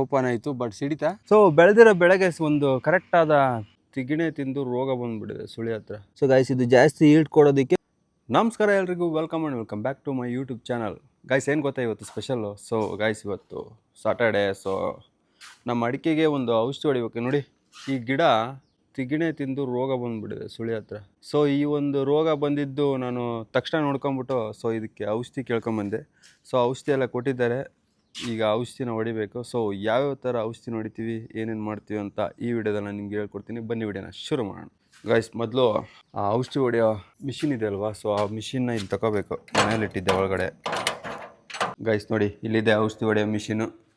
Open ಆಯಿತು but ಸಿಡಿತಾ? So ಬೆಳೆದಿರೋ ಬೆಳೆಗೆ ಒಂದು ಕರೆಕ್ಟ್ ಆದ ತಿಗಿಣೆ ತಿಂದು ರೋಗ ಬಂದ್ಬಿಟ್ಟಿದೆ ಸುಳಿ ಹತ್ರ. ಸೊ ಗೈಸ್ ಇದು ಜಾಸ್ತಿ ಈಟ್ ಕೊಡೋದಕ್ಕೆ ನಮಸ್ಕಾರ ಎಲ್ರಿಗೂ welcome and welcome back to my YouTube channel guys ಏನು ಗೊತ್ತಾ ಇವತ್ತು ಸ್ಪೆಷಲ್ಲು ಸೊ ಗಾಯ್ಸ್ ಇವತ್ತು ಸಾಟರ್ಡೆ ಸೊ ನಮ್ಮ ಅಡಿಕೆಗೆ ಒಂದು ಔಷಧಿ ಹೊಡಿಬೇಕು ನೋಡಿ. ಈ ಗಿಡ ತಿಗಿಣೆ ತಿಂದು ರೋಗ ಬಂದ್ಬಿಟ್ಟಿದೆ ಸುಳಿ ಹತ್ರ. ಸೊ ಈ ಒಂದು ರೋಗ ಬಂದಿದ್ದು ನಾನು ತಕ್ಷಣ ನೋಡ್ಕೊಂಬಿಟ್ಟು ಸೊ ಇದಕ್ಕೆ ಔಷಧಿ ಕೇಳ್ಕೊಂಬಂದೆ ಸೊ ಔಷಧಿ ಎಲ್ಲ ಕೊಟ್ಟಿದ್ದಾರೆ. ಈಗ ಔಷಧಿನ ಹೊಡಿಬೇಕು. ಸೊ ಯಾವ್ಯಾವ ಥರ ಔಷಧಿನ ಹೊಡಿತೀವಿ, ಏನೇನು ಮಾಡ್ತೀವಿ ಅಂತ ಈ ವಿಡಿಯೋದಲ್ಲಿ ನಾನು ನಿಮ್ಗೆ ಹೇಳ್ಕೊಡ್ತೀನಿ. ಬನ್ನಿ ವಿಡಿಯೋನ ಶುರು ಮಾಡೋಣ. ಗೈಸ್ ಮೊದಲು, ಆ, ಔಷಧಿ ಹೊಡೆಯೋ ಮಿಷಿನ್ ಇದೆ ಅಲ್ವಾ? ಸೊ ಆ ಮಿಷಿನ್ನ ಇಲ್ಲಿ ತಗೋಬೇಕು ಮನೇಲಿಟ್ಟಿದ್ದೆ ಒಳಗಡೆ. ಗೈಸ್ ನೋಡಿ, ಇಲ್ಲಿದೆ ಔಷಧಿ ಹೊಡೆಯೋ ಮಿಷಿನು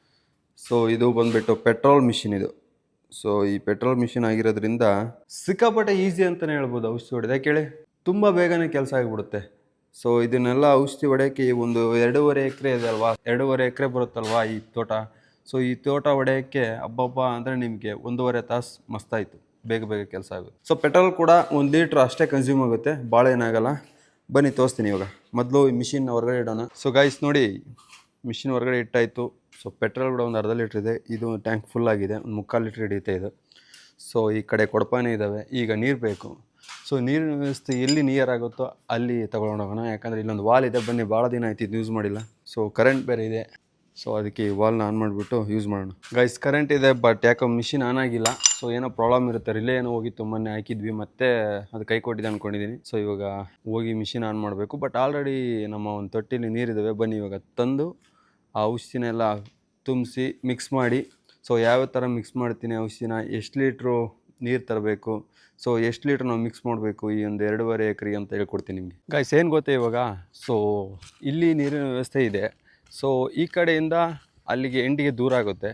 ಸೊ ಇದು ಬಂದುಬಿಟ್ಟು ಪೆಟ್ರೋಲ್ ಮಿಷಿನ್ ಇದು. ಸೊ ಈ ಪೆಟ್ರೋಲ್ ಮಿಷಿನ್ ಆಗಿರೋದ್ರಿಂದ ಸಿಕ್ಕಾಪಟ್ಟೆ ಈಸಿ ಅಂತಲೇ ಹೇಳ್ಬೋದು ಔಷಧಿ ಹೊಡೆದ. ಕೇಳಿ ತುಂಬ ಬೇಗನೆ ಕೆಲಸ ಆಗಿಬಿಡುತ್ತೆ. ಸೊ ಇದನ್ನೆಲ್ಲ ಔಷಧಿ ಹೊಡೆಯೋಕ್ಕೆ ಒಂದು ಎರಡೂವರೆ ಎಕರೆ ಇದೆ ಅಲ್ವಾ? ಎರಡೂವರೆ ಎಕರೆ ಬರುತ್ತಲ್ವಾ ಈ ತೋಟ? ಸೊ ಈ ತೋಟ ಹೊಡೆಯೋಕ್ಕೆ ಹಬ್ಬಬ್ಬ ಅಂದರೆ ನಿಮಗೆ ಒಂದೂವರೆ ತಾಸು ಮಸ್ತಾಯಿತು. ಬೇಗ ಬೇಗ ಕೆಲಸ ಆಗುತ್ತೆ. ಸೊ ಪೆಟ್ರೋಲ್ ಕೂಡ ಒಂದು ಲೀಟ್ರ್ ಅಷ್ಟೇ ಕನ್ಸ್ಯೂಮ್ ಆಗುತ್ತೆ. ಭಾಳ ಏನಾಗಲ್ಲ. ಬನ್ನಿ, ತೋರಿಸ್ತೀನಿ ಇವಾಗ. ಮೊದಲು ಈ ಮಿಷಿನ್ ಹೊರಗಡೆ ಇಡೋಣ. ಸೊ ಗಾಯ್ಸ್ ನೋಡಿ ಮಿಷಿನ್ ಹೊರಗಡೆ ಇಟ್ಟಾಯಿತು. ಸೊ ಪೆಟ್ರೋಲ್ ಕೂಡ ಒಂದು ಅರ್ಧ ಲೀಟ್ರ್ ಇದೆ. ಇದು ಟ್ಯಾಂಕ್ ಫುಲ್ ಆಗಿದೆ. ಒಂದು ಮುಕ್ಕಾಲು ಲೀಟ್ರ್ ಹಿಡಿಯುತ್ತೆ ಇದು. ಸೊ ಈ ಕಡೆ ಕೊಡಪಾನೇ ಇದ್ದಾವೆ ಈಗ ನೀರು ಬೇಕು. ಸೊ ನೀರಿನ ವ್ಯವಸ್ಥೆ ಎಲ್ಲಿ ನಿಯರ್ ಆಗುತ್ತೋ ಅಲ್ಲಿ ಹೋಗೋಣ. ಯಾಕಂದರೆ ಇಲ್ಲೊಂದು ವಾಲ್ ಇದೆ. ಬನ್ನಿ, ಭಾಳ ದಿನ ಆಯ್ತು ಇದು ಯೂಸ್ ಮಾಡಿಲ್ಲ. ಸೊ ಕರೆಂಟ್ ಬೇರೆ ಇದೆ. ಸೊ ಅದಕ್ಕೆ ಈ ವಾಲ್ನ ಆನ್ ಮಾಡಿಬಿಟ್ಟು ಯೂಸ್ ಮಾಡೋಣ. ಗೈಸ್ ಕರೆಂಟ್ ಇದೆ ಬಟ್ ಯಾಕೋ ಮಿಷಿನ್ ಆನ್ ಆಗಿಲ್ಲ. ಸೊ ಏನೋ ಪ್ರಾಬ್ಲಮ್ ಇರುತ್ತೆ. ರಿಲೇ ಏನೋ ಹೋಗಿತ್ತು ಮೊನ್ನೆ ಹಾಕಿದ್ವಿ, ಮತ್ತೆ ಅದು ಕೈ ಕೊಟ್ಟಿದೆ ಅಂದ್ಕೊಂಡಿದ್ದೀನಿ ಸೊ ಇವಾಗ ಹೋಗಿ ಮಿಷಿನ್ ಆನ್ ಮಾಡಬೇಕು. ಬಟ್ ಆಲ್ರೆಡಿ ನಮ್ಮ ಒಂದು ತೊಟ್ಟಿಲಿ ನೀರಿದ್ದಾವೆ ಬನ್ನಿ, ಇವಾಗ ತಂದು ಆ ಔಷಧಿನೆಲ್ಲ ತುಂಬಿಸಿ ಮಿಕ್ಸ್ ಮಾಡಿ. ಸೊ ಯಾವ ಥರ ಮಿಕ್ಸ್ ಮಾಡ್ತೀನಿ ಔಷಧಿನ? ಎಷ್ಟು ಲೀಟ್ರು ನೀರು ತರಬೇಕು. ಸೊ ಎಷ್ಟು ಲೀಟ್ರ್ ನಾವು ಮಿಕ್ಸ್ ಮಾಡಬೇಕು ಈ ಒಂದು ಎರಡೂವರೆ ಎಕರೆ ಅಂತ ಹೇಳ್ಕೊಡ್ತೀನಿ ನಿಮಗೆ. ಗಾಯ್ಸ್ ಏನು ಗೊತ್ತಾ ಇವಾಗ? ಸೊ ಇಲ್ಲಿ ನೀರಿನ ವ್ಯವಸ್ಥೆ ಇದೆ. ಸೊ ಈ ಕಡೆಯಿಂದ ಅಲ್ಲಿಗೆ ಎಂಡಿಗೆ ದೂರ ಆಗುತ್ತೆ.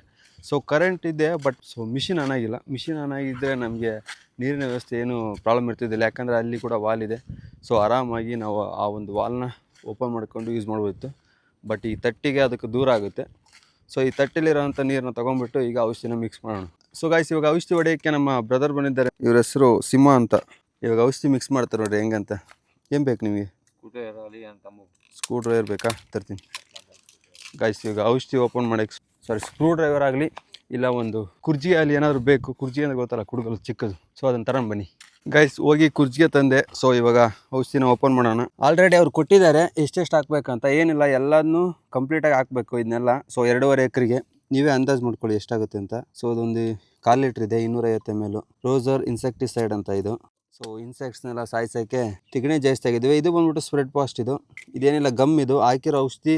ಸೊ ಕರೆಂಟ್ ಇದೆ ಬಟ್ ಸೊ ಮಿಷಿನ್ ಆನ್ ಆಗಿಲ್ಲ. ಮಿಷಿನ್ ಆನ್ ಆಗಿದ್ದರೆ ನಮಗೆ ನೀರಿನ ವ್ಯವಸ್ಥೆ ಏನು ಪ್ರಾಬ್ಲಮ್ ಇರ್ತಿದ್ದಿಲ್ಲ. ಯಾಕಂದರೆ ಅಲ್ಲಿ ಕೂಡ ವಾಲ್ ಇದೆ. ಸೊ ಆರಾಮಾಗಿ ನಾವು ಆ ಒಂದು ವಾಲ್ನ ಓಪನ್ ಮಾಡಿಕೊಂಡು ಯೂಸ್ ಮಾಡ್ಬೋದಿತ್ತು ಬಟ್ ಈ ತಟ್ಟಿಗೆ ಅದಕ್ಕೆ ದೂರ ಆಗುತ್ತೆ. ಸೊ ಈ ತಟ್ಟೆಲಿರೋಂಥ ನೀರನ್ನ ತೊಗೊಂಡ್ಬಿಟ್ಟು ಈಗ ಔಷಧಿನ ಮಿಕ್ಸ್ ಮಾಡೋಣ. ಸೊ ಗಾಯ್ಸ್ ಇವಾಗ ಔಷಧಿ ಹೊಡೆಯೋಕ್ಕೆ ನಮ್ಮ ಬ್ರದರ್ ಬಂದಿದ್ದಾರೆ. ಇವ್ರ ಹೆಸರು ಸಿಂಹ ಅಂತ. ಇವಾಗ ಔಷಧಿ ಮಿಕ್ಸ್ ಮಾಡ್ತಾರೆ ನೋಡ್ರಿ ಹೆಂಗಂತ. ಏನು ಬೇಕು ನಿಮಗೆ? ಸ್ಕ್ರೂ ಡ್ರೈವರ್ ಬೇಕಾ? ತರ್ತೀನಿ. ಗಾಯ್ಸ್ ಇವಾಗ ಔಷಧಿ ಓಪನ್ ಮಾಡೋಕ್ಕೆ ಸಾರಿ ಸ್ಕ್ರೂ ಡ್ರೈವರ್ ಆಗಲಿ ಇಲ್ಲ ಒಂದು ಕುರ್ಜಿ ಅಲ್ಲಿ ಏನಾದರೂ ಬೇಕು. ಕುರ್ಜಿ ಅಂದರೆ ಗೊತ್ತಲ್ಲ ಕುಡುಗಲು ಚಿಕ್ಕದು. ಸೊ ಅದನ್ನು ತಗೊಂಡು ಬನ್ನಿ. ಗೈಸ್ ಹೋಗಿ ಕುರ್ಜಿಗೆ ತಂದೆ. ಸೊ ಇವಾಗ ಔಷಧಿನ ಓಪನ್ ಮಾಡೋಣ. ಆಲ್ರೆಡಿ ಅವ್ರು ಕೊಟ್ಟಿದ್ದಾರೆ ಎಷ್ಟೆಷ್ಟು ಹಾಕ್ಬೇಕಂತ. ಏನಿಲ್ಲ ಎಲ್ಲದನ್ನೂ ಕಂಪ್ಲೀಟಾಗಿ ಹಾಕಬೇಕು ಇದನ್ನೆಲ್ಲ. ಸೊ ಎರಡೂವರೆ ಎಕರೆಗೆ. ನೀವೇ ಅಂದಾಜು ಮಾಡ್ಕೊಳ್ಳಿ ಎಷ್ಟಾಗುತ್ತೆ ಅಂತ. ಸೊ ಅದೊಂದು ಕಾಲು ಲೀಟ್ರ್ ಇದೆ, ಇನ್ನೂರೈವತ್ತು ಎಂ ಎಲ್ ರೋಸರ್ ಇನ್ಸೆಕ್ಟಿಸೈಡ್ ಅಂತ ಇದು. ಸೊ ಇನ್ಸೆಕ್ಟ್ಸ್ನೆಲ್ಲ ಸಾಯಿಸೋಕ್ಕೆ ತಿಗಣೆ ಜಾಸ್ತಿ ಆಗಿದ್ವಿ. ಇದು ಬಂದ್ಬಿಟ್ಟು ಸ್ಪ್ರೆಡ್ ಪಾಸ್ಟ್ ಇದು. ಇದೇನಿಲ್ಲ ಗಮ್ ಇದು. ಹಾಕಿರೋ ಔಷಧಿ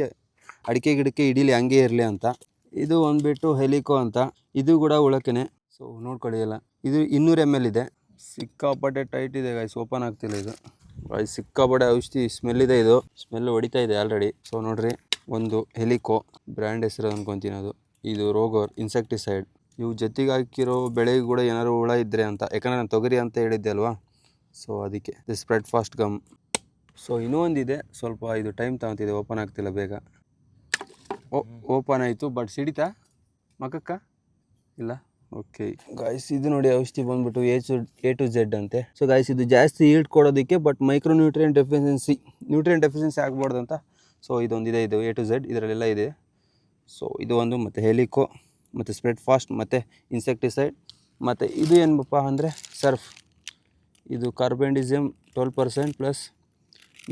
ಅಡಿಕೆ ಗಿಡಕ್ಕೆ ಇಡೀಲಿ ಹಂಗೆ ಇರಲಿ ಅಂತ. ಇದು ಬಂದ್ಬಿಟ್ಟು ಹೆಲಿಕೋ ಅಂತ. ಇದು ಕೂಡ ಉಳಕೆನೆ. ಸೊ ನೋಡ್ಕೊಳ್ಳಿ ಎಲ್ಲ. ಇದು ಇನ್ನೂರು ಎಂ ಎಲ್ ಇದೆ. ಸಿಕ್ಕಾಪಟ್ಟೆ ಟೈಟ್ ಇದೆ ಗಾಯ್ಸ್ ಓಪನ್ ಆಗ್ತಿಲ್ಲ ಇದು. ಗಾಯ್ ಸಿಕ್ಕಾಪಟ್ಟೆ ಔಷಧಿ ಸ್ಮೆಲ್ ಇದೆ ಇದು. ಸ್ಮೆಲ್ ಹೊಡಿತಾ ಇದೆ ಆಲ್ರೆಡಿ ಸೊ ನೋಡ್ರಿ, ಒಂದು ಹೆಲಿಕೋ. ಬ್ರ್ಯಾಂಡ್ ಹೆಸರು ಅನ್ಕೊಂತೀನಿ ಅದು. ಇದು ರೋಗ ಇನ್ಸೆಕ್ಟಿಸೈಡ್ ಇವು ಜೊತೆಗೆ ಹಾಕಿರೋ ಬೆಳೆಗೆ ಕೂಡ ಏನಾದ್ರು ಹುಳ ಇದ್ದರೆ ಅಂತ, ಯಾಕಂದರೆ ನಾನು ತೊಗರಿ ಅಂತ ಹೇಳಿದ್ದೆ ಅಲ್ವಾ? ಸೊ ಅದಕ್ಕೆ. ಸ್ಪ್ರೆಡ್ ಫಾಸ್ಟ್ ಗಮ್ ಸೊ ಇನ್ನೂ ಒಂದಿದೆ. ಸ್ವಲ್ಪ ಇದು ಟೈಮ್ ತಗೊತಿದೆ ಓಪನ್ ಆಗ್ತಿಲ್ಲ ಬೇಗ. ಓ ಓಪನ್ ಆಯಿತು. ಬಟ್ ಸಿಡಿತಾ? ಮಕಕ್ಕ ಇಲ್ಲ? ಓಕೆ ಗಾಯ್ಸ್ ಇದು ನೋಡಿ ಔಷಧಿ ಬಂದ್ಬಿಟ್ಟು A to A to Z ಅಂತೆ. ಸೊ ಗಾಯ್ಸ್ ಇದು ಜಾಸ್ತಿ ಈಲ್ಡ್ ಕೊಡೋದಕ್ಕೆ but micro nutrient deficiency nutrient deficiency ಆಗ್ಬಾರ್ದು ಅಂತ. ಸೊ ಇದೊಂದಿದೆ ಇದು ಎ ಟು ಝೆಡ್ ಇದರಲ್ಲೆಲ್ಲ ಇದೆ. ಸೊ ಇದು ಒಂದು ಮತ್ತು ಹೆಲಿಕೋ, ಮತ್ತು ಸ್ಪ್ರೆಡ್ ಫಾಸ್ಟ್ ಮತ್ತು ಇನ್ಸೆಕ್ಟಿಸೈಡ್ ಮತ್ತು ಇದು ಏನಪ್ಪ ಅಂದರೆ ಸರ್ಫ್ ಇದು carbendazim twelve percent plus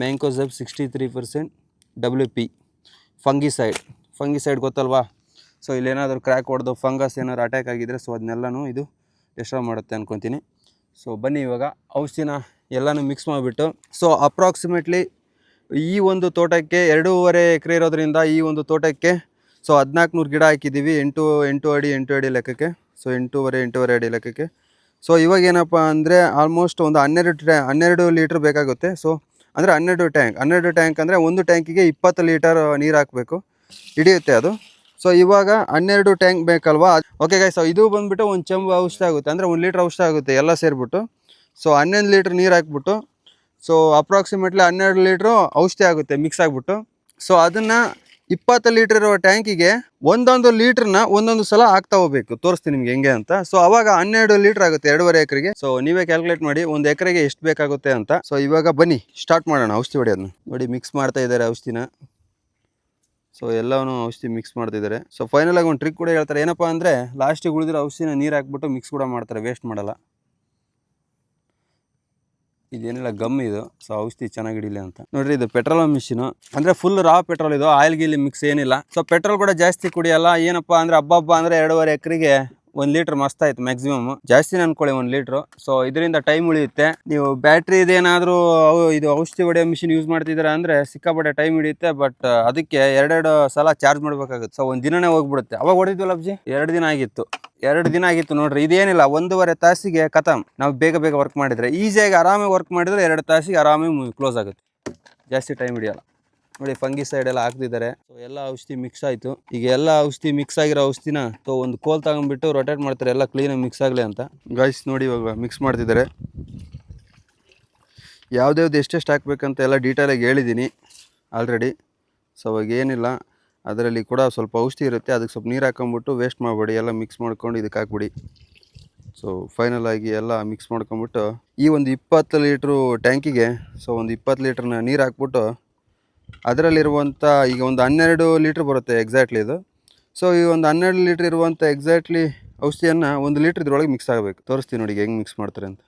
mancozeb sixty three percent W P fungicide fungicide ಗೊತ್ತಲ್ವಾ? ಸೊ ಇಲ್ಲೇನಾದರೂ ಕ್ರ್ಯಾಕ್ ಹೊಡೆದು ಫಂಗಸ್ ಏನಾದ್ರು ಅಟ್ಯಾಕ್ ಆಗಿದ್ದರೆ ಸೊ ಅದನ್ನೆಲ್ಲನೂ ಇದು ಡಿಸ್ಟ್ರಾಯ್ ಮಾಡುತ್ತೆ ಅಂದ್ಕೊತೀನಿ ಸೊ ಬನ್ನಿ ಇವಾಗ ಔಷಧಿನ ಎಲ್ಲನೂ ಮಿಕ್ಸ್ ಮಾಡಿಬಿಟ್ಟು. ಸೊ ಅಪ್ರಾಕ್ಸಿಮೇಟ್ಲಿ ಈ ಒಂದು ತೋಟಕ್ಕೆ ಎರಡೂವರೆ ಎಕರೆ ಇರೋದರಿಂದ ಈ ಒಂದು ತೋಟಕ್ಕೆ ಸೊ ಹದಿನಾಲ್ಕು ನೂರು ಗಿಡ ಹಾಕಿದ್ದೀವಿ. ಎಂಟು ಎಂಟು ಅಡಿ ಎಂಟು ಅಡಿ ಲೆಕ್ಕಕ್ಕೆ. ಸೊ ಎಂಟೂವರೆ ಎಂಟೂವರೆ ಅಡಿ ಲೆಕ್ಕಕ್ಕೆ. ಸೊ ಇವಾಗ ಏನಪ್ಪ ಅಂದರೆ ಆಲ್ಮೋಸ್ಟ್ ಒಂದು ಹನ್ನೆರಡು ಟ್ಯಾ, ಹನ್ನೆರಡು ಲೀಟ್ರ್ ಬೇಕಾಗುತ್ತೆ. ಸೊ ಅಂದರೆ ಹನ್ನೆರಡು ಟ್ಯಾಂಕ್ ಹನ್ನೆರಡು ಟ್ಯಾಂಕ್ ಅಂದರೆ ಒಂದು ಟ್ಯಾಂಕಿಗೆ ಇಪ್ಪತ್ತು ಲೀಟರ್ ನೀರು ಹಾಕಬೇಕು. ಹಿಡಿಯುತ್ತೆ ಅದು. ಸೊ ಇವಾಗ ಹನ್ನೆರಡು ಟ್ಯಾಂಕ್ ಬೇಕಲ್ವಾ? ಓಕೆ ಗೈ ಸೊ ಇದು ಬಂದುಬಿಟ್ಟು ಒಂದು ಚೆಂಬು ಔಷಧ ಆಗುತ್ತೆ. ಅಂದರೆ ಒಂದು ಲೀಟ್ರ್ ಔಷಧ ಆಗುತ್ತೆ ಎಲ್ಲ ಸೇರಿಬಿಟ್ಟು. ಸೊ ಹನ್ನೊಂದು ಲೀಟ್ರ್ ನೀರು ಹಾಕ್ಬಿಟ್ಟು. ಸೊ ಅಪ್ರಾಕ್ಸಿಮೇಟ್ಲಿ ಹನ್ನೆರಡು ಲೀಟ್ರು ಔಷಧಿ ಆಗುತ್ತೆ ಮಿಕ್ಸ್ ಆಗಿಬಿಟ್ಟು. ಸೊ ಅದನ್ನು ಇಪ್ಪತ್ತು ಲೀಟರ್ ಇರುವ ಟ್ಯಾಂಕಿಗೆ ಒಂದೊಂದು ಲೀಟರ್ನ ಒಂದೊಂದು ಸಲ ಹಾಕ್ತಾ ಹೋಗ್ಬೇಕು. ತೋರಿಸ್ತೀನಿ ನಿಮ್ಗೆ ಹೆಂಗೆ ಅಂತ. ಸೊ ಅವಾಗ ಹನ್ನೆರಡು ಲೀಟರ್ ಆಗುತ್ತೆ, ಎರಡೂವರೆ ಎಕರೆಗೆ. ಸೊ ನೀವೇ ಕ್ಯಾಲ್ಕುಲೇಟ್ ಮಾಡಿ ಒಂದು ಎಕರೆಗೆ ಎಷ್ಟು ಬೇಕಾಗುತ್ತೆ ಅಂತ. ಸೊ ಇವಾಗ ಬನ್ನಿ ಸ್ಟಾರ್ಟ್ ಮಾಡೋಣ, ಔಷಧಿ ಹೊಡೆಯೋದನ್ನ. ನೋಡಿ ಮಿಕ್ಸ್ ಮಾಡ್ತಾ ಇದ್ದಾರೆ ಔಷಧಿನ. ಸೊ ಎಲ್ಲವೂ ಔಷಧಿ ಮಿಕ್ಸ್ ಮಾಡ್ತಿದ್ದಾರೆ ಸೊ ಫೈನಲ್ ಆಗಿ ಒಂದು ಟ್ರಿಕ್ ಕೂಡ ಹೇಳ್ತಾರೆ. ಏನಪ್ಪ ಅಂದರೆ ಲಾಸ್ಟಿಗೆ ಉಳಿದಿರೋ ಔಷಧಿನ ನೀರು ಹಾಕ್ಬಿಟ್ಟು ಮಿಕ್ಸ್ ಕೂಡ ಮಾಡ್ತಾರೆ ವೇಸ್ಟ್ ಮಾಡಲ್ಲ. ಇದೇನಿಲ್ಲ, ಗಮ್ ಇದು. ಸೊ ಔಷಧಿ ಚೆನ್ನಾಗಿ ಹಿಡಿಲಿ ಅಂತ. ನೋಡ್ರಿ, ಇದು ಪೆಟ್ರೋಲ್ ಮಿಷಿನ್ ಅಂದ್ರೆ ಫುಲ್ ರಾ ಪೆಟ್ರೋಲ್ ಇದು. ಆಯಿಲ್ ಗಿಲ್ ಮಿಕ್ಸ್ ಏನಿಲ್ಲ. ಸೊ ಪೆಟ್ರೋಲ್ ಕೂಡ ಜಾಸ್ತಿ ಕುಡಿಯಲ್ಲ. ಏನಪ್ಪಾ ಅಂದ್ರೆ ಹಬ್ಬ ಹಬ್ಬ ಅಂದ್ರೆ ಎರಡೂವರೆ ಎಕರೆಗೆ ಒಂದ್ ಲೀಟ್ರ್ ಮಸ್ತ್ ಆಯ್ತು ಮ್ಯಾಕ್ಸಿಮಮ್ ಜಾಸ್ತಿ ಅನ್ಕೊಳ್ಳಿ ಒಂದು ಲೀಟರ್. ಸೊ ಇದರಿಂದ ಟೈಮ್ ಉಳಿಯುತ್ತೆ. ನೀವು ಬ್ಯಾಟ್ರಿ ಇದೇನಾದರೂ ಇದು ಔಷಧಿ ಹೊಡೆಯೋ ಮಿಷಿನ್ ಯೂಸ್ ಮಾಡ್ತಿದ್ದೀರಾ ಅಂದ್ರೆ ಸಿಕ್ಕಾಪಟ್ಟೆ ಟೈಮ್ ಹಿಡಿಯುತ್ತೆ ಬಟ್ ಅದಕ್ಕೆ ಎರಡೆರಡು ಸಲ ಚಾರ್ಜ್ ಮಾಡಬೇಕಾಗುತ್ತೆ. ಸೊ ಒಂದು ದಿನನೇ ಹೋಗ್ಬಿಡುತ್ತೆ. ಅವಾಗ ಹೊಡಿದ್ವಲ್ಲ ಅಬ್ಜಿ ಎರಡು ದಿನ ಆಗಿತ್ತು. ಎರಡು ದಿನ ಆಗಿತ್ತು ನೋಡ್ರಿ, ಇದೇನಿಲ್ಲ, ಒಂದೂವರೆ ತಾಸಿಗೆ ಕತಮ್ ನಾವು ಬೇಗ ಬೇಗ ವರ್ಕ್ ಮಾಡಿದ್ರೆ ಈಸಿಯಾಗಿ ಆರಾಮಾಗಿ ವರ್ಕ್ ಮಾಡಿದ್ರೆ ಎರಡು ತಾಸಿಗೆ ಆರಾಮಾಗಿ ಕ್ಲೋಸ್ ಆಗುತ್ತೆ. ಜಾಸ್ತಿ ಟೈಮ್ ಹಿಡಿಯಲ್ಲ. ನೋಡಿ ಫಂಗಿ ಸೈಡ್ ಎಲ್ಲ ಹಾಕ್ತಿದ್ದಾರೆ. ಸೊ ಎಲ್ಲ ಔಷಧಿ ಮಿಕ್ಸ್ ಆಯಿತು. ಈಗ ಎಲ್ಲ ಔಷಧಿ ಮಿಕ್ಸ್ ಆಗಿರೋ ಔಷಧಿನ ಸೊ ಒಂದು ಕೋಲ್ ತಗೊಂಡ್ಬಿಟ್ಟು ರೊಟೇಟ್ ಮಾಡ್ತಾರೆ. ಎಲ್ಲ ಕ್ಲೀನಾಗಿ ಮಿಕ್ಸ್ ಆಗಲಿ ಅಂತ. ಗಾಯ್ಸ್ ನೋಡಿ ಇವಾಗ ಮಿಕ್ಸ್ ಮಾಡ್ತಿದ್ದಾರೆ. ಯಾವ್ದ್ಯಾವ್ದು ಎಷ್ಟೆಷ್ಟು ಹಾಕ್ಬೇಕಂತ ಎಲ್ಲ ಡೀಟೇಲಾಗಿ ಹೇಳಿದ್ದೀನಿ ಆಲ್ರೆಡಿ ಸೊ ಅವಾಗ ಏನಿಲ್ಲ. ಅದರಲ್ಲಿ ಕೂಡ ಸ್ವಲ್ಪ ಔಷಧಿ ಇರುತ್ತೆ. ಅದಕ್ಕೆ ಸ್ವಲ್ಪ ನೀರು ಹಾಕೊಂಬಿಟ್ಟು ವೇಸ್ಟ್ ಮಾಡಬೇಡಿ. ಎಲ್ಲ ಮಿಕ್ಸ್ ಮಾಡ್ಕೊಂಡು ಇದಕ್ಕೆ ಹಾಕ್ಬಿಡಿ. ಸೊ ಫೈನಲ್ ಆಗಿ ಎಲ್ಲ ಮಿಕ್ಸ್ ಮಾಡ್ಕೊಂಬಿಟ್ಟು ಈ ಒಂದು ಇಪ್ಪತ್ತು ಲೀಟ್ರು ಟ್ಯಾಂಕಿಗೆ ಸೊ ಒಂದು ಇಪ್ಪತ್ತು ಲೀಟ್ರನ್ನ ನೀರು ಹಾಕ್ಬಿಟ್ಟು ಅದರಲ್ಲಿರುವಂಥ ಈಗ ಒಂದು ಹನ್ನೆರಡು ಲೀಟ್ರ್ ಬರುತ್ತೆ ಎಕ್ಸಾಕ್ಟ್ಲಿ ಇದು. ಸೊ ಈ ಒಂದು ಹನ್ನೆರಡು ಲೀಟ್ರ್ ಇರುವಂಥ ಎಕ್ಸಾಕ್ಟ್ಲಿ ಔಷಧಿಯನ್ನು ಒಂದು ಲೀಟ್ರ್ ಇದ್ರೊಳಗೆ ಮಿಕ್ಸ್ ಆಗಬೇಕು. ತೋರಿಸ್ತೀನಿ ನೋಡಿ ಹೆಂಗೆ ಮಿಕ್ಸ್ ಮಾಡ್ತಾರೆ ಅಂತ.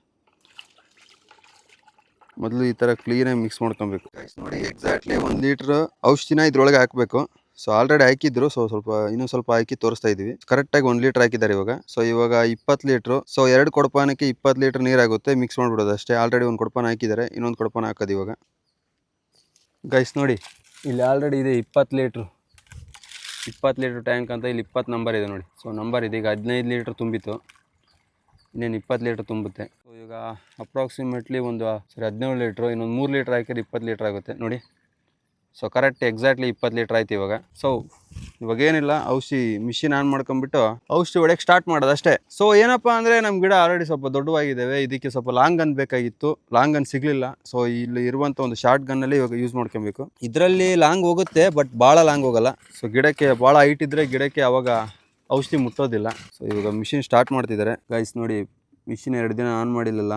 ಮೊದಲು ಈ ಥರ ಕ್ಲೀನಾಗಿ ಮಿಕ್ಸ್ ಮಾಡ್ಕೊಬೇಕು. ನೋಡಿ ಎಕ್ಸಾಕ್ಟ್ಲಿ ಒಂದು ಲೀಟ್ರ್ ಔಷಧಿನ ಇದ್ರೊಳಗೆ ಹಾಕಬೇಕು. ಸೊ ಆಲ್ರೆಡಿ ಹಾಕಿದ್ರು. ಸೊ ಸ್ವಲ್ಪ ಇನ್ನೂ ಸ್ವಲ್ಪ ಹಾಕಿ ತೋರಿಸ್ತಾ ಇದೀವಿ. ಕರೆಕ್ಟಾಗಿ ಒಂದು ಲೀಟ್ರ್ ಹಾಕಿದ್ದಾರೆ ಇವಾಗ. ಸೊ ಇವಾಗ ಇಪ್ಪತ್ತು ಲೀಟ್ರು. ಸೊ ಎರಡು ಕೊಡಪಾನಕ್ಕೆ ಇಪ್ಪತ್ತು ಲೀಟ್ರ್ ನೀರಾಗುತ್ತೆ ಮಿಕ್ಸ್ ಮಾಡಿಬಿಡೋದು ಅಷ್ಟೇ. ಆಲ್ರೆಡಿ ಒಂದು ಕೊಡಪಾನ ಹಾಕಿದ್ದಾರೆ. ಇನ್ನೊಂದು ಕೊಡಪಾನ ಹಾಕೋದು ಇವಾಗ. ಗೈಸ್ ನೋಡಿ. ಇಲ್ಲಿ ಆಲ್ರೆಡಿ ಇದೆ ಇಪ್ಪತ್ತು ಲೀಟ್ರು ಇಪ್ಪತ್ತು ಲೀಟ್ರ್ ಟ್ಯಾಂಕ್ ಅಂತ ಇಲ್ಲಿ ಇಪ್ಪತ್ತು ನಂಬರ್ ಇದೆ ನೋಡಿ. ಸೊ ನಂಬರ್ ಇದೆ. ಈಗ ಹದಿನೈದು ಲೀಟ್ರ್ ತುಂಬಿತ್ತು. ಇನ್ನೇನು ಇಪ್ಪತ್ತು ಲೀಟ್ರ್ ತುಂಬುತ್ತೆ. ಈಗ ಅಪ್ರಾಕ್ಸಿಮೇಟ್ಲಿ ಒಂದು ಸರಿ ಹದಿನೇಳು ಲೀಟ್ರು ಇನ್ನೊಂದು ಮೂರು ಲೀಟ್ರ್ ಹಾಕಿದ್ರೆ ಇಪ್ಪತ್ತು ಲೀಟ್ರ್ ಆಗುತ್ತೆ. ನೋಡಿ. ಸೊ ಕರೆಕ್ಟ್ ಎಕ್ಸಾಕ್ಟ್ಲಿ ಇಪ್ಪತ್ತು ಲೀಟ್ರ್ ಆಯ್ತು ಇವಾಗ. ಸೊ ಇವಾಗ ಏನಿಲ್ಲ, ಔಷಧಿ ಮಿಷಿನ್ ಆನ್ ಮಾಡ್ಕೊಂಡ್ಬಿಟ್ಟು ಔಷಧಿ ಹೊಡೆಯಕ್ಕೆ ಸ್ಟಾರ್ಟ್ ಮಾಡೋದು ಅಷ್ಟೇ. ಸೊ ಏನಪ್ಪ ಅಂದರೆ ನಮ್ಮ ಗಿಡ ಆಲ್ರೆಡಿ ಸ್ವಲ್ಪ ದೊಡ್ಡವಾಗಿದ್ದಾವೆ, ಇದಕ್ಕೆ ಸ್ವಲ್ಪ ಲಾಂಗ್ ಗನ್ ಬೇಕಾಗಿತ್ತು. ಲಾಂಗ್ ಗನ್ ಸಿಗಲಿಲ್ಲ. ಸೊ ಇಲ್ಲಿ ಇರುವಂಥ ಒಂದು ಶಾರ್ಟ್ ಗನ್ನಲ್ಲಿ ಇವಾಗ ಯೂಸ್ ಮಾಡ್ಕೊಬೇಕು. ಇದರಲ್ಲಿ ಲಾಂಗ್ ಹೋಗುತ್ತೆ ಬಟ್ ಭಾಳ ಲಾಂಗ್ ಹೋಗಲ್ಲ. ಸೊ ಗಿಡಕ್ಕೆ ಭಾಳ ಹೈಟ್ ಇದ್ದರೆ ಗಿಡಕ್ಕೆ ಅವಾಗ ಔಷಧಿ ಮುಟ್ಟೋದಿಲ್ಲ. ಸೊ ಇವಾಗ ಮಿಷಿನ್ ಸ್ಟಾರ್ಟ್ ಮಾಡ್ತಿದ್ದಾರೆ. ಗೈಸ್ ನೋಡಿ ಮಿಷಿನ್ ಎರಡು ದಿನ ಆನ್ ಮಾಡಿಲ್ಲಲ್ಲ.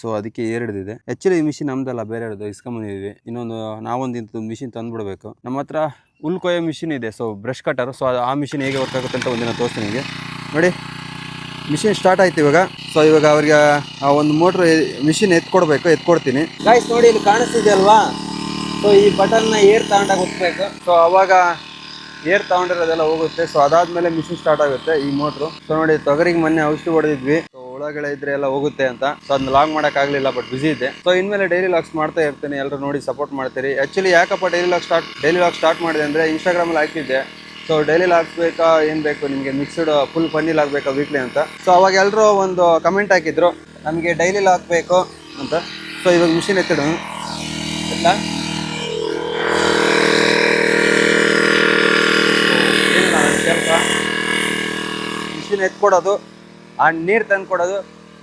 ಸೊ ಅದಕ್ಕೆ ಏರಿಡಿದೆ ಆ್ಯಕ್ಚುಲಿ ಈ ಮಿಷಿನ್ ನಮ್ದಲ್ಲ ಬೇರೆಯವ್ರದ್ದು ಇಸ್ಕೊಂಬಂದಿದ್ವಿ ಇನ್ನೊಂದು ನಾವೊಂದು ಇಂಥದ್ದು ಮಿಷಿನ್ ತಂದುಬಿಡ್ಬೇಕು. ನಮ್ಮ ಹತ್ರ ಹುಲ್ ಕೊಯ್ಯೋ ಮಿಷಿನ್ ಇದೆ. ಸೊ ಬ್ರಷ್ ಕಟರ್ ಸೊ ಆ ಮಿಷಿನ್ ಹೇಗೆ ವರ್ಕ್ ಆಗುತ್ತೆ ಅಂತ ಒಂದಿನ ತೋರಿಸ್ತೀನಿ ನಿಮಗೆ. ನೋಡಿ ಮಿಷಿನ್ ಸ್ಟಾರ್ಟ್ ಆಯ್ತು ಇವಾಗ. ಸೊ ಇವಾಗ ಅವ್ರಿಗೆ ಆ ಒಂದು ಮೋಟ್ರ್ ಮಿಷಿನ್ ಎತ್ಕೊಡ್ಬೇಕು, ಎತ್ಕೊಡ್ತೀನಿ. ಗಾಯ್ಸ್ ನೋಡಿ, ಇಲ್ಲಿ ಕಾಣಿಸ್ತಿದೆ ಅಲ್ವಾ? ಸೊ ಈ ಬಟನ್ನ ಏರ್ ತಗೊಂಡಾಗ ಒತ್ತಬೇಕು ಸೊ ಅವಾಗ ಏರ್ ತಗೊಂಡಿರೋದೆಲ್ಲ ಹೋಗುತ್ತೆ. ಸೊ ಅದಾದ್ಮೇಲೆ ಮಿಷಿನ್ ಸ್ಟಾರ್ಟ್ ಆಗುತ್ತೆ ಈ ಮೋಟ್ರು ಸೊ ನೋಡಿ, ತೊಗರಿಗೆ ಮೊನ್ನೆ ಔಷಧಿ ಹೊಡೆದಿದ್ವಿ. ಸೊ ಹುಳಗಳ ಇದ್ರೆ ಎಲ್ಲ ಹೋಗುತ್ತೆ ಅಂತ. ಸೊ ಅದನ್ನ ಲಾಗ್ ಮಾಡಕ್ ಆಗ್ಲಿಲ್ಲ ಬಟ್ ಬಿಸಿ ಇದೆ ಸೊ ಇನ್ಮೇಲೆ ಡೈಲಿ ಲಾಗ್ಸ್ ಮಾಡ್ತಾ ಇರ್ತೀನಿ. ಎಲ್ಲರೂ ನೋಡಿ ಸಪೋರ್ಟ್ ಮಾಡ್ತೀರಿ. ಆಕ್ಚುಲಿ ಯಾಕಪ್ಪ daily vlog start daily vlog start ಮಾಡಿದೆ ಅಂದ್ರೆ ಇನ್ಸ್ಟಾಗ್ರಾಮಲ್ಲಿ ಹಾಕಿದ್ದೆ. ಸೊ ಡೈಲಿ ಲಾಗ್ಸ್ ಬೇಕಾ, ಏನು ಬೇಕು? ನಿಮಗೆ ಮಿಕ್ಸ್ಡ್ ಫುಲ್ ಫನ್ನಿ ಲಾಗ್ ಬೇಕಾ ವೀಕ್ಲಿ ಅಂತ. ಸೊ ಅವಾಗ ಎಲ್ಲರೂ ಒಂದು ಕಮೆಂಟ್ ಹಾಕಿದ್ರು. ನಮಗೆ ಡೈಲಿ ಲಾಗ್ ಬೇಕು ಅಂತ. ಸೊ ಇವಾಗ ಮಿಷಿನ್ ಎತ್ತಿಡು. ಕೆಲಸ ಮಿಷಿನ್ ಎತ್ಕೊಡೋದು. ಆ ನೀರು ತಂದು ಕೊಡೋದು.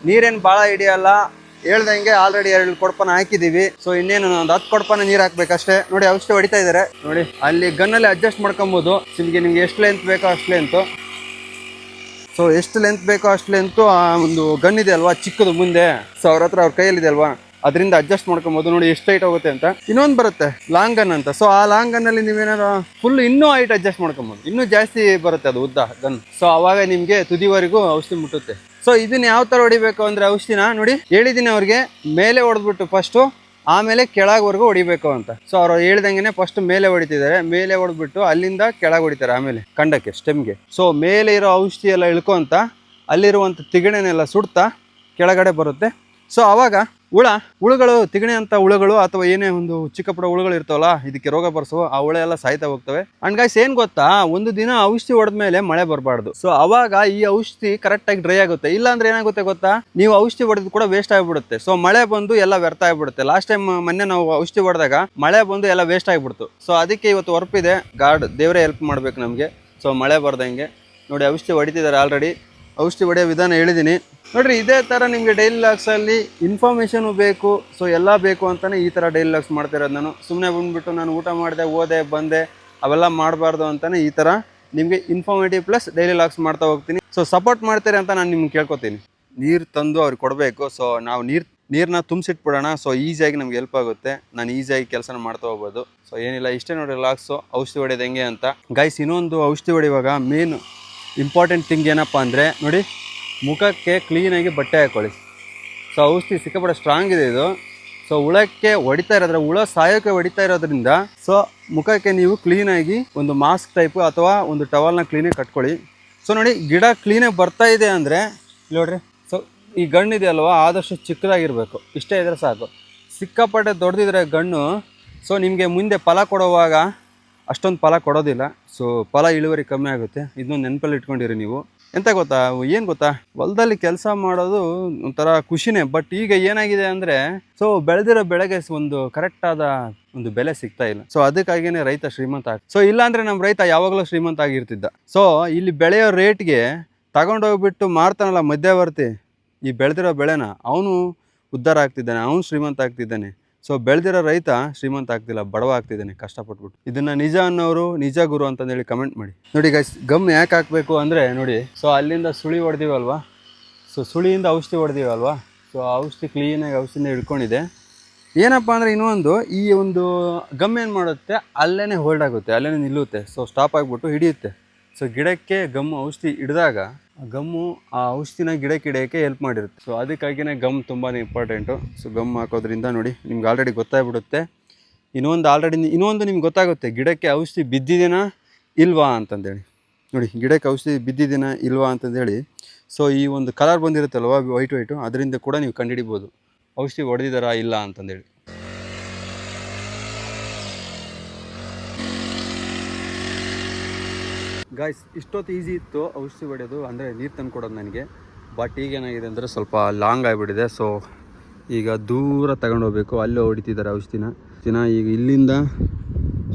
ನೀರೇನು ಭಾಳ ಹಿಡಿಯಲ್ಲ. ಹೇಳ್ದಂಗೆ ಆಲ್ರೆಡಿ ಎರಡು ಕೊಡಪನ ಹಾಕಿದೀವಿ. ಸೊ ಇನ್ನೇನು ಒಂದು ಹತ್ತು ಕೊಡಪನ ನೀರು ಹಾಕ್ಬೇಕಷ್ಟೇ. ನೋಡಿ, ಔಷಧಿ ಹೊಡಿತಾ ಇದ್ದಾರೆ ನೋಡಿ, ಅಲ್ಲಿ ಗನ್ನಲ್ಲಿ ಅಡ್ಜಸ್ಟ್ ಮಾಡ್ಕೊಬೋದು. ನಿಮಗೆ ನಿಮ್ಗೆ ಎಷ್ಟು ಲೆಂತ್ ಬೇಕೋ ಅಷ್ಟು ಲೆಂತ್ ಸೊ ಎಷ್ಟು ಲೆಂತ್ ಬೇಕೋ ಅಷ್ಟು ಲೆಂತು ಆ, ಒಂದು ಗನ್ ಇದೆ ಅಲ್ವಾ, ಚಿಕ್ಕದು ಮುಂದೆ. ಸೊ ಅವ್ರ ಹತ್ರ ಅವ್ರ ಕೈಯಲ್ಲಿದೆ ಅಲ್ವಾ. ಅದರಿಂದ ಅಡ್ಜಸ್ಟ್ ಮಾಡ್ಕೊಬೋದು ನೋಡಿ ಎಷ್ಟು ಹೈಟ್ ಹೋಗುತ್ತೆ ಅಂತ. ಇನ್ನೊಂದು ಬರುತ್ತೆ ಲಾಂಗ್ ಗನ್ ಅಂತ. ಸೊ ಆ ಲಾಂಗ್ ಗನ್ನಲ್ಲಿ ನೀವೇನಾದ್ರು ಫುಲ್ ಇನ್ನೂ ಹೈಟ್ ಅಡ್ಜಸ್ಟ್ ಮಾಡ್ಕೊಬೋದು. ಇನ್ನೂ ಜಾಸ್ತಿ ಬರುತ್ತೆ ಅದು ಉದ್ದ ಗನ್ ಸೊ ಅವಾಗ ನಿಮಗೆ ತುದಿವರೆಗೂ ಔಷಧಿ ಮುಟ್ಟುತ್ತೆ. ಸೊ ಇದನ್ನ ಯಾವ ಥರ ಹೊಡಿಬೇಕು ಅಂದರೆ ಔಷಧಿನ ನೋಡಿ ಹೇಳಿದ್ದೀನಿ ಅವ್ರಿಗೆ, ಮೇಲೆ ಹೊಡೆದ್ಬಿಟ್ಟು ಫಸ್ಟು ಆಮೇಲೆ ಕೆಳಗವರೆಗೂ ಹೊಡಿಬೇಕು ಅಂತ. ಸೊ ಅವ್ರು ಹೇಳ್ದಂಗೆ ಫಸ್ಟ್ ಮೇಲೆ ಹೊಡಿತಿದ್ದಾರೆ. ಮೇಲೆ ಹೊಡೆದ್ಬಿಟ್ಟು ಅಲ್ಲಿಂದ ಕೆಳಗೆ ಹೊಡಿತಾರೆ ಆಮೇಲೆ, ಕಂಡಕ್ಕೆ ಸ್ಟೆಮ್ಗೆ ಸೊ ಮೇಲೆ ಇರೋ ಔಷಧಿ ಎಲ್ಲ ಇಳ್ಕೊಂತ ಅಲ್ಲಿರುವಂಥ ತಿಗಣೆನೆಲ್ಲ ಸುಡ್ತಾ ಕೆಳಗಡೆ ಬರುತ್ತೆ. ಸೊ ಆವಾಗ ಹುಳ, ಹುಳುಗಳು ತಿಗಣೆ ಅಂತ ಹುಳುಗಳು ಅಥವಾ ಏನೇ ಒಂದು ಚಿಕ್ಕ ಪುಟ್ಟ ಹುಳುಗಳು ಇರ್ತಾವಲ್ಲ, ಇದಕ್ಕೆ ರೋಗ ಬರ್ಸೋ ಆ ಹುಳ ಎಲ್ಲ ಸಾಯ್ತಾ ಹೋಗ್ತವೆ. ಅಂಡ್ ಗೈಸ್ ಏನ್ ಗೊತ್ತಾ? ಒಂದು ದಿನ ಔಷಧಿ ಹೊಡೆದ್ಮೇಲೆ ಮಳೆ ಬರಬಾರ್ದು. ಸೊ ಅವಾಗ ಈ ಔಷಧಿ ಕರೆಕ್ಟ್ ಆಗಿ ಡ್ರೈ ಆಗುತ್ತೆ. ಇಲ್ಲ ಅಂದ್ರೆ ಏನಾಗುತ್ತೆ ಗೊತ್ತಾ? ನೀವು ಔಷಧಿ ಹೊಡೆದು ಕೂಡ ವೇಸ್ಟ್ ಆಗಿಬಿಡುತ್ತೆ. ಸೊ ಮಳೆ ಬಂದು ಎಲ್ಲ ವ್ಯರ್ಥ ಆಗಿಬಿಡುತ್ತೆ. ಲಾಸ್ಟ್ ಟೈಮ್ ಮೊನ್ನೆ ನಾವು ಔಷಧಿ ಹೊಡೆದಾಗ ಮಳೆ ಬಂದು ಎಲ್ಲ ವೇಸ್ಟ್ ಆಗಿಬಿಡ್ತು. ಸೊ ಅದಕ್ಕೆ ಇವತ್ತು ಹೊರಪಿದೆ. ಗಾರ್ಡ್ ದೇವರೇ ಹೆಲ್ಪ್ ಮಾಡ್ಬೇಕು ನಮಗೆ. ಸೊ ಮಳೆ ಬರ್ದಂಗೆ. ನೋಡಿ, ಔಷಧಿ ಹೊಡಿತಿದ್ದಾರೆ ಆಲ್ರೆಡಿ ಔಷಧಿ ಹೊಡೆಯೋ ವಿಧಾನ ಹೇಳಿದ್ದೀನಿ. ನೋಡ್ರಿ, ಇದೇ ಥರ ನಿಮಗೆ ಡೈಲಿ ಲಾಗ್ಸಲ್ಲಿ ಇನ್ಫಾರ್ಮೇಷನು ಬೇಕು ಸೊ ಎಲ್ಲ ಬೇಕು ಅಂತಲೇ ಈ ಥರ ಡೈಲಿ ಲಾಗ್ಸ್ ಮಾಡ್ತಿರೋದು ನಾನು. ಸುಮ್ಮನೆ ಬಂದುಬಿಟ್ಟು ನಾನು ಊಟ ಮಾಡಿದೆ, ಓದೆ, ಬಂದೆ, ಅವೆಲ್ಲ ಮಾಡಬಾರ್ದು ಅಂತಲೇ ಈ ಥರ ನಿಮಗೆ ಇನ್ಫಾರ್ಮೇಟಿವ್ ಪ್ಲಸ್ ಡೈಲಿ ಲಾಗ್ಸ್ ಮಾಡ್ತಾ ಹೋಗ್ತೀನಿ. ಸೊ ಸಪೋರ್ಟ್ ಮಾಡ್ತೀರಿ ಅಂತ ನಾನು ನಿಮ್ಗೆ ಕೇಳ್ಕೊತೀನಿ. ನೀರು ತಂದು ಅವ್ರಿಗೆ ಕೊಡಬೇಕು ಸೊ ನಾವು ನೀರು ನೀರನ್ನ ತುಂಬಿಸಿಟ್ಬಿಡೋಣ ಸೊ ಈಸಿಯಾಗಿ ನಮ್ಗೆ ಹೆಲ್ಪ್ ಆಗುತ್ತೆ. ನಾನು ಈಸಿಯಾಗಿ ಕೆಲಸನ ಮಾಡ್ತಾ ಹೋಗ್ಬೋದು. ಸೊ ಏನಿಲ್ಲ, ಇಷ್ಟೇ ನೋಡಿ ರಿಲಾಕ್ಸು ಔಷಧಿ ಹೊಡೆಯೋದು ಹೆಂಗೆ ಅಂತ. ಗೈಸ್ ಇನ್ನೊಂದು ಔಷಧಿ ಹೊಡೆಯುವಾಗ ಮೇನ್ ಇಂಪಾರ್ಟೆಂಟ್ ಥಿಂಗ್ ಏನಪ್ಪ ಅಂದರೆ, ನೋಡಿ, ಮುಖಕ್ಕೆ ಕ್ಲೀನಾಗಿ ಬಟ್ಟೆ ಹಾಕ್ಕೊಳ್ಳಿ ಸೊ ಔಷಧಿ ಸಿಕ್ಕಾಪಟ್ಟೆ ಸ್ಟ್ರಾಂಗ್ ಇದೆ ಇದು. ಸೊ ಹುಳಕ್ಕೆ ಹೊಡಿತಾ ಇರೋದ್ರೆ ಹುಳ ಸಾಯೋಕ್ಕೆ ಹೊಡಿತಾ ಇರೋದ್ರಿಂದ ಸೊ ಮುಖಕ್ಕೆ ನೀವು ಕ್ಲೀನಾಗಿ ಒಂದು ಮಾಸ್ಕ್ ಟೈಪು ಅಥವಾ ಒಂದು ಟವಲ್ನ ಕ್ಲೀನಾಗಿ ಕಟ್ಕೊಳ್ಳಿ. ಸೊ ನೋಡಿ, ಗಿಡ ಕ್ಲೀನಾಗಿ ಬರ್ತಾ ಇದೆ ಅಂದರೆ, ನೋಡ್ರಿ ಸೊ ಈ ಗಣ್ಣು ಇದೆ ಅಲ್ವಾ, ಆದಷ್ಟು ಚಿಕ್ಕದಾಗಿರಬೇಕು. ಇಷ್ಟೇ ಇದ್ರೆ ಸಾಕು. ಸಿಕ್ಕಾಪಟ್ಟೆ ದೊಡ್ಡದಿದ್ರೆ ಗಣ್ಣು ಸೊ ನಿಮಗೆ ಮುಂದೆ ಫಲ ಕೊಡುವಾಗ ಅಷ್ಟೊಂದು ಫಲ ಕೊಡೋದಿಲ್ಲ. ಸೊ ಫಲ ಇಳುವರಿ ಕಮ್ಮಿ ಆಗುತ್ತೆ. ಇದನ್ನೊಂದು ನೆನಪಲ್ಲಿ ಇಟ್ಕೊಂಡಿರಿ ನೀವು. ಎಂತ ಗೊತ್ತಾ? ಏನು ಗೊತ್ತಾ? ಹೊಲದಲ್ಲಿ ಕೆಲಸ ಮಾಡೋದು ಒಂಥರ ಖುಷಿನೇ. ಬಟ್ ಈಗ ಏನಾಗಿದೆ ಅಂದರೆ ಸೊ ಬೆಳೆದಿರೋ ಬೆಳೆಗೆ ಒಂದು ಕರೆಕ್ಟಾದ ಒಂದು ಬೆಲೆ ಸಿಗ್ತಾ ಇಲ್ಲ. ಸೊ ಅದಕ್ಕಾಗಿಯೇ ರೈತ ಶ್ರೀಮಂತ ಆಗ ಸೊ ಇಲ್ಲಾಂದರೆ ನಮ್ಮ ರೈತ ಯಾವಾಗಲೂ ಶ್ರೀಮಂತ ಆಗಿರ್ತಿದ್ದ. ಸೊ ಇಲ್ಲಿ ಬೆಳೆಯೋ ರೇಟ್ಗೆ ತಗೊಂಡೋಗ್ಬಿಟ್ಟು ಮಾರ್ತಾನಲ್ಲ ಮಧ್ಯವರ್ತಿ ಈ ಬೆಳೆದಿರೋ ಬೆಳೆನ, ಅವನು ಉದ್ಧಾರ ಆಗ್ತಿದ್ದಾನೆ, ಅವನು ಶ್ರೀಮಂತ ಆಗ್ತಿದ್ದಾನೆ. ಸೊ ಬೆಳೆದಿರೋ ರೈತ ಶ್ರೀಮಂತ ಆಗ್ತಿಲ್ಲ, ಬಡವ ಆಗ್ತಿದ್ದಾನೆ, ಕಷ್ಟಪಟ್ಬಿಟ್ಟು. ಇದನ್ನ ನಿಜ ಅನ್ನೋರು, ನಿಜ ಗುರು ಅಂತಂದೇಳಿ ಕಮೆಂಟ್ ಮಾಡಿ. ನೋಡಿ ಗೈಸ್ ಗಮ್ ಯಾಕೆ ಹಾಕಬೇಕು ಅಂದರೆ ನೋಡಿ ಸೊ ಅಲ್ಲಿಂದ ಸುಳಿ ಹೊಡೆದಿವಲ್ವಾ? ಸೊ ಸುಳಿಯಿಂದ ಔಷಧಿ ಹೊಡೆದಿವಲ್ವಾ? ಸೊ ಔಷಧಿ ಕ್ಲೀನಾಗಿ ಔಷಧಿನ ಹಿಡ್ಕೊಂಡಿದೆ. ಏನಪ್ಪ ಅಂದರೆ ಇನ್ನೊಂದು, ಈ ಒಂದು ಗಮ್ ಏನು ಮಾಡುತ್ತೆ? ಅಲ್ಲೇ ಹೋಲ್ಡ್ ಆಗುತ್ತೆ ಅಲ್ಲೇ ನಿಲ್ಲುತ್ತೆ. ಸೊ ಸ್ಟಾಪ್ ಆಗಿಬಿಟ್ಟು ಹಿಡಿಯುತ್ತೆ. ಸೊ ಗಿಡಕ್ಕೆ ಗಮ್ ಔಷಧಿ ಹಿಡಿದಾಗ ಗಮ್ಮು ಆ ಔಷಧಿನ ಗಿಡಕ್ಕೆ ಹಿಡಿಯೋಕ್ಕೆ ಹೆಲ್ಪ್ ಮಾಡಿರುತ್ತೆ. ಸೊ ಅದಕ್ಕಾಗಿಯೇ ಗಮ್ ತುಂಬಾ ಇಂಪಾರ್ಟೆಂಟು ಸೊ ಗಮ್ ಹಾಕೋದ್ರಿಂದ ನೋಡಿ, ನಿಮ್ಗೆ ಆಲ್ರೆಡಿ ಗೊತ್ತಾಗ್ಬಿಡುತ್ತೆ. ಇನ್ನೊಂದು ಆಲ್ರೆಡಿ ಇನ್ನೊಂದು ನಿಮ್ಗೆ ಗೊತ್ತಾಗುತ್ತೆ, ಗಿಡಕ್ಕೆ ಔಷಧಿ ಬಿದ್ದಿದೆನಾ ಇಲ್ವಾ ಅಂತಂದೇಳಿ. ನೋಡಿ, ಗಿಡಕ್ಕೆ ಔಷಧಿ ಬಿದ್ದಿದೆನಾ ಇಲ್ವಾ ಅಂತಂದೇಳಿ. ಸೊ ಈ ಒಂದು ಕಲರ್ ಬಂದಿರುತ್ತಲ್ವ ವೈಟ್ ವೈಟು ಅದರಿಂದ ಕೂಡ ನೀವು ಕಂಡುಹಿಡಿಬೋದು. ಔಷಧಿ ಹೊಡೆದಿದ್ದಾರಾ ಇಲ್ಲ ಅಂತಂದೇಳಿ. ಗಾಯ್ಸ್ ಇಷ್ಟೊತ್ತು ಈಸಿ ಇತ್ತು. ಔಷಧಿ ಹೊಡೆಯೋದು ಅಂದರೆ ನೀರು ತಂದು ಕೊಡೋದು ನನಗೆ. ಬಟ್ ಈಗ ಏನಾಗಿದೆ ಅಂದರೆ ಸ್ವಲ್ಪ ಲಾಂಗ್ ಆಗಿಬಿಟ್ಟಿದೆ. ಸೊ ಈಗ ದೂರ ತಗೊಂಡೋಗ್ಬೇಕು ಅಲ್ಲೇ ಹೊಡಿತಿದ್ದಾರೆ ಔಷಧಿನ. ದಿನ ಈಗ ಇಲ್ಲಿಂದ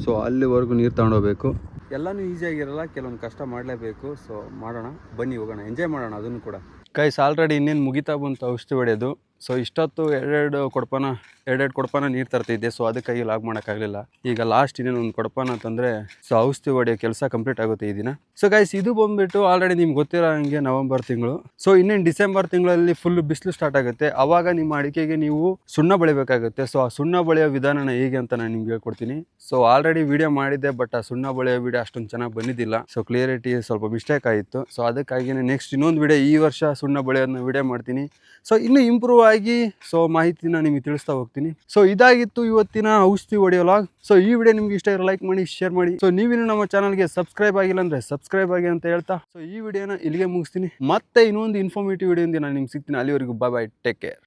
ಸೊ ಅಲ್ಲಿವರೆಗೂ ನೀರು ತಗೊಂಡೋಗ್ಬೇಕು ಎಲ್ಲನೂ ಈಸಿಯಾಗಿರಲ್ಲ ಕೆಲವೊಂದು ಕಷ್ಟ ಮಾಡಲೇಬೇಕು. ಸೊ ಮಾಡೋಣ. ಬನ್ನಿ, ಹೋಗೋಣ. ಎಂಜಾಯ್ ಮಾಡೋಣ. ಅದನ್ನು ಕೂಡ. ಗೈಸ್ ಆಲ್ರೆಡಿ ಇನ್ನೇನು ಮುಗಿತಾ ಬಂತು ಔಷಧಿ ಹೊಡೆಯೋದು ಸೊ ಇಷ್ಟೊತ್ತು ಎರಡೆರಡು ಕೊಡಪಾನ ಎರಡೆರಡು ಕೊಡಪಾನ ನೀರು ತರ್ತಿದ್ದೆ. ಸೊ ಅದಕ್ಕಾಗಿ ಲಾಗ್ ಮಾಡೋಕ್ಕಾಗಲಿಲ್ಲ. ಈಗ ಲಾಸ್ಟ್ ಇನ್ನೇನು ಒಂದು ಕೊಡಪಾನ ಅಂತಂದರೆ ಸೊ ಔಷಧಿ ಹೊಡೆಯೋ ಕೆಲಸ ಕಂಪ್ಲೀಟ್ ಆಗುತ್ತೆ ಈ ದಿನ. ಸೊ ಗೈಸ್ ಇದು ಬಂದುಬಿಟ್ಟು ಆಲ್ರೆಡಿ ನಿಮ್ಗೆ ಗೊತ್ತಿರೋ ಹಂಗೆ ನವೆಂಬರ್ ತಿಂಗಳು. ಸೊ ಇನ್ನೇನು ಡಿಸೆಂಬರ್ ತಿಂಗಳಲ್ಲಿ ಫುಲ್ ಬಿಸಿಲು ಸ್ಟಾರ್ಟ್ ಆಗುತ್ತೆ. ಆವಾಗ ನಿಮ್ಮ ಅಡಿಕೆಗೆ ನೀವು ಸುಣ್ಣ ಬೆಳಿಬೇಕಾಗುತ್ತೆ. ಸೊ ಆ ಸುಣ್ಣ ಬೆಳೆಯೋ ವಿಧಾನನ ಹೇಗೆ ಅಂತ ನಾನು ನಿಮ್ಗೆ ಹೇಳ್ಕೊಡ್ತೀನಿ. ಸೊ ಆಲ್ರೆಡಿ ವಿಡಿಯೋ ಮಾಡಿದ್ದೆ ಬಟ್ ಆ ಸುಣ್ಣ ಬಳಿಯೋ ವಿಡಿಯೋ ಅಷ್ಟೊಂದು ಚೆನ್ನಾಗಿ ಬಂದಿದ್ದಿಲ್ಲ. ಸೊ ಕ್ಲಿಯರಿಟಿ ಸ್ವಲ್ಪ ಮಿಸ್ಟೇಕ್ ಆಯಿತು. ಸೊ ಅದಕ್ಕಾಗಿಯೇ ನೆಕ್ಸ್ಟ್ ಇನ್ನೊಂದು ವಿಡಿಯೋ ಈ ವರ್ಷ ಸುಣ್ಣ ಬಳಿಯೋದನ್ನ ವಿಡಿಯೋ ಮಾಡ್ತೀನಿ. ಸೊ ಇನ್ನೂ ಇಂಪ್ರೂವ್ ಸೊ ಮಾಹಿತಿನ ನಿಮಗೆ ತಿಳಿಸ್ತಾ ಹೋಗ್ತೀನಿ. ಸೊ ಇದಾಗಿತ್ತು ಇವತ್ತಿನ ಔಷಧಿ ಹೊಡೆಯೋ ಲಾಗ್ ಸೊ ಈ ವಿಡಿಯೋ ನಿಮ್ಗೆ ಇಷ್ಟ ಇರೋ ಲೈಕ್ ಮಾಡಿ ಶೇರ್ ಮಾಡಿ. ಸೊ ನೀವಿನ್ನು ನಮ್ಮ ಚಾನಲ್ಗೆ ಸಬ್ಸ್ಕ್ರೈಬ್ ಆಗಿಲ್ಲ ಅಂದ್ರೆ ಸಬ್ಸ್ಕ್ರೈಬ್ ಆಗಿ ಅಂತ ಹೇಳ್ತಾ. ಸೊ ಈ ವಿಡಿಯೋನ ಇಲ್ಲಿಗೆ ಮುಗಿಸ್ತೀನಿ. ಮತ್ತೆ ಇನ್ನೊಂದು ಇನ್ಫಾರ್ಮೇಟಿವ್ ವಿಡಿಯೋ ನಾನು ನಿಮ್ಗೆ ಸಿಗ್ತೀನಿ. ಅಲ್ಲಿವರೆಗೂ ಬಾಯ್ ಬಾಯ್ ಟೇಕ್ ಕೇರ್